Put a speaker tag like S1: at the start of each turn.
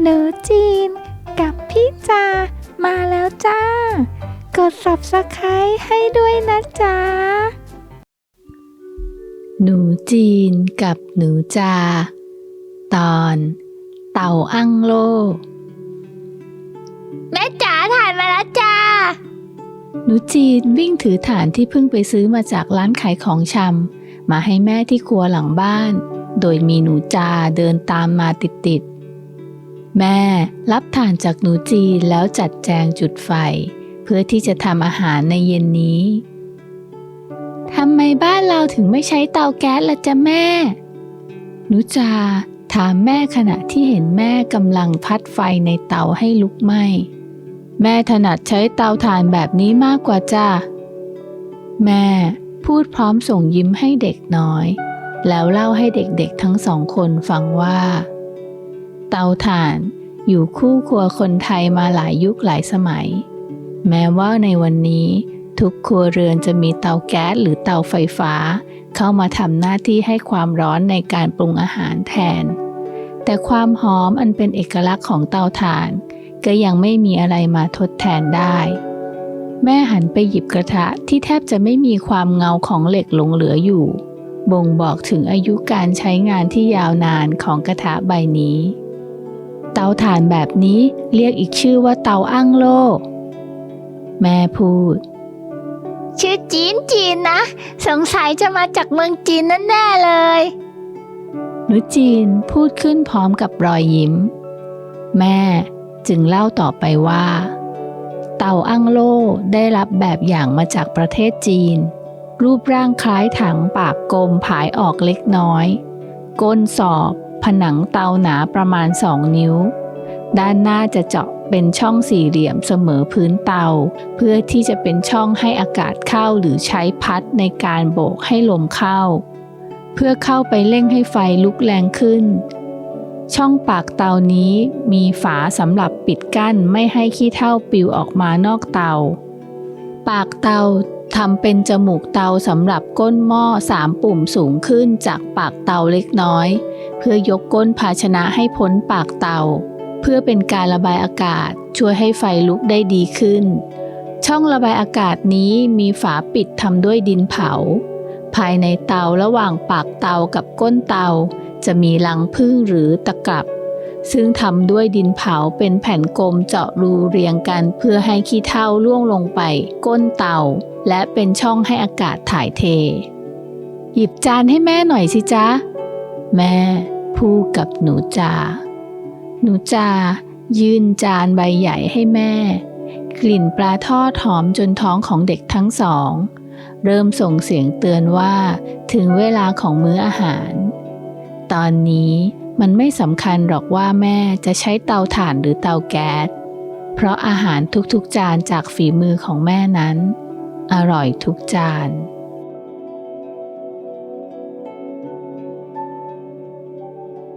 S1: หนูจีน กับพี่จามาแล้วจ้า กด subscribe ให้ด้วยนะจ๊ะ
S2: หนูจีนกับหนูจา ตอน เต่าอั้งโล
S1: แม่จ๋าถ่ายมาแล้วจ้า
S2: หนูจีนวิ่งถือฐานที่เพิ่งไปซื้อมาจากร้านขายของชำมาให้แม่ที่ครัวหลังบ้าน โดยมีหนูจาเดินตามมาติดๆ แม่รับฐานจากหนูจีนแล้วจัดแจงจุดไฟ เพื่อที่จะทำอาหารในเย็นนี้ทำไมบ้านเราถึงไม่ใช้เตาแก๊สละจ๊ะแม่ หนูจาถามแม่ขณะที่เห็นแม่กำลังพัดไฟในเตาให้ลุกไหม้แม่ถนัดใช้เตาถ่านแบบนี้มากกว่าจ้าแม่พูดพร้อมส่งยิ้มให้เด็กน้อย แล้วเล่าให้เด็กๆทั้งสองคนฟังว่า เตาถ่านอยู่คู่ครัวคนไทยมาหลายยุคหลายสมัย แม้ว่าในวันนี้ ทุกครัวเรือนจะมีเตาแก๊สหรือเตาไฟฟ้า เข้ามาทำหน้าที่ให้ความร้อนในการปรุงอาหารแทน แต่ความหอมอันเป็นเอกลักษณ์ของเตาถ่าน ก็ยังไม่มีอะไรมาทดแทนได้ แม่หันไปหยิบกระทะที่แทบจะไม่มีความเงาของเหล็กหลงเหลืออยู่ บ่งบอกถึงอายุการใช้งานที่ยาวนานของกระทะใบนี้ เตาถ่านแบบนี้เรียกอีกชื่อว่าเตาอั้งโลแม่พูด
S1: ชื่อจีนจีนนะ สงสัยจะมาจากเมืองจีนนั่นแน่ๆเลย
S2: หนูจีนพูดขึ้นพร้อมกับรอยยิ้ม แม่จึงเล่าต่อไปว่า เต่าอั้งโลได้รับแบบอย่างมาจากประเทศจีน รูปร่างคล้ายถังปากกลมผายออกเล็กน้อย ก้นสอบ ผนังเตาหนาประมาณสองนิ้ว ด้านหน้าจะเจาะเป็นช่องสี่เหลี่ยมเสมอพื้นเตา เพื่อที่จะเป็นช่องให้อากาศเข้าหรือใช้พัดในการโบกให้ลมเข้า เพื่อเข้าไปเร่งให้ไฟลุกแรงขึ้น ช่องปากเตานี้มีฝาสำหรับปิดกั้นไม่ให้ขี้เถ้าปลิวออกมานอกเตา ปากเตา ทำเป็นจมูกเตาสำหรับก้นหม้อสามปุ่มสูงขึ้นจากปากเตาเล็กน้อย เพื่อยกก้นภาชนะให้พ้นปากเตา เพื่อเป็นการระบายอากาศช่วยให้ไฟลุกได้ดีขึ้น ช่องระบายอากาศนี้มีฝาปิดทำด้วยดินเผา ภายในเตาระหว่างปากเตากับก้นเตา จะมีรังผึ้งหรือตะกับ ซึ่งทำด้วยดินเผาเป็นแผ่นกลมเจาะรูเรียงกันเพื่อให้ขี้เถ้าล่วงลงไป ก้นเตา และเป็นช่องให้อากาศถ่ายเท หยิบจานให้แม่หน่อยสิจ๊ะ แม่พูดกับหนูจา หนูจา ยื่นจานใบใหญ่ให้แม่ กลิ่นปลาทอดหอมจนท้องของเด็กทั้งสอง เริ่มส่งเสียงเตือนว่าถึงเวลาของมื้ออาหาร ตอนนี้มันไม่สำคัญหรอกว่าแม่จะใช้เตาถ่านหรือเตาแก๊ส เพราะอาหารทุกๆจานจากฝีมือของแม่นั้น อร่อยทุกจาน